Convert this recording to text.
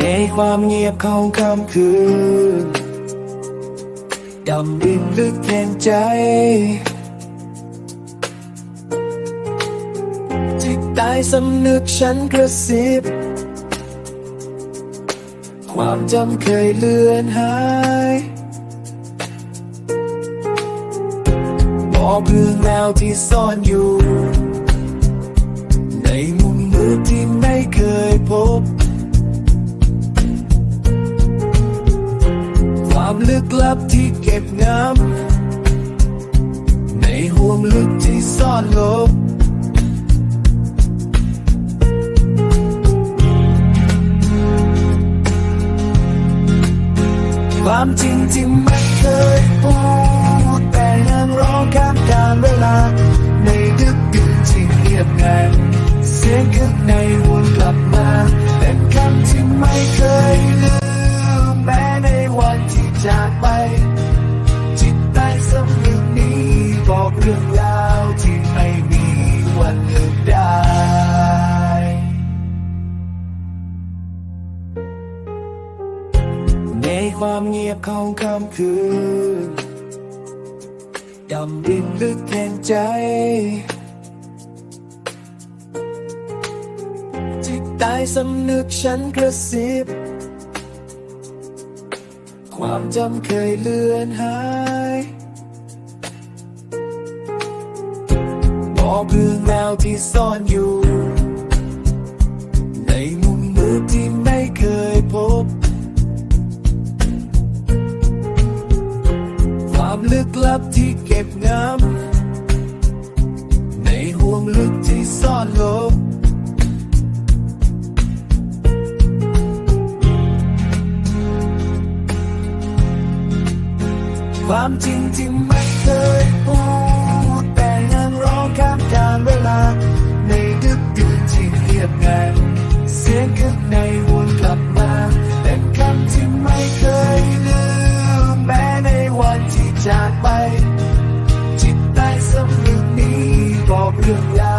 ในความเงียบของค่ำคืนดำดินลึกแห่งใจจิตใต้สำนึกฉันกระซิบ ความจำเคยเลือนหาย บอกเรื่องราวที่ซ่อนอยู่ ในมุมมืดที่ ลึกลับที่เก็บงำในห่วงลึกที่ซ่อนลบความจริงที่ไม่เคยพูดแต่ยังร้องข้ามการเวลา ในดึกดื่นที่เงียบงันเสียงข้างในวนกลับมาเป็นคำที่ไม่เคย รื่องราวที่ไม่มีวันลืมได้ในความเงียบของค่ำคืนดำดินลึกแห่งใจจิตใต้สำนึกฉันกระซิบ ความจำเคยเลือนหาย อกเรื่องราวที่ซ่อนอยู่ ในมุมมืดที่ไม่เคยพบ ความลึกลับที่เก็บงำในห่วงลึกที่ซ่อนลบความจริงที่ไม่เคยพูด เรื่องราว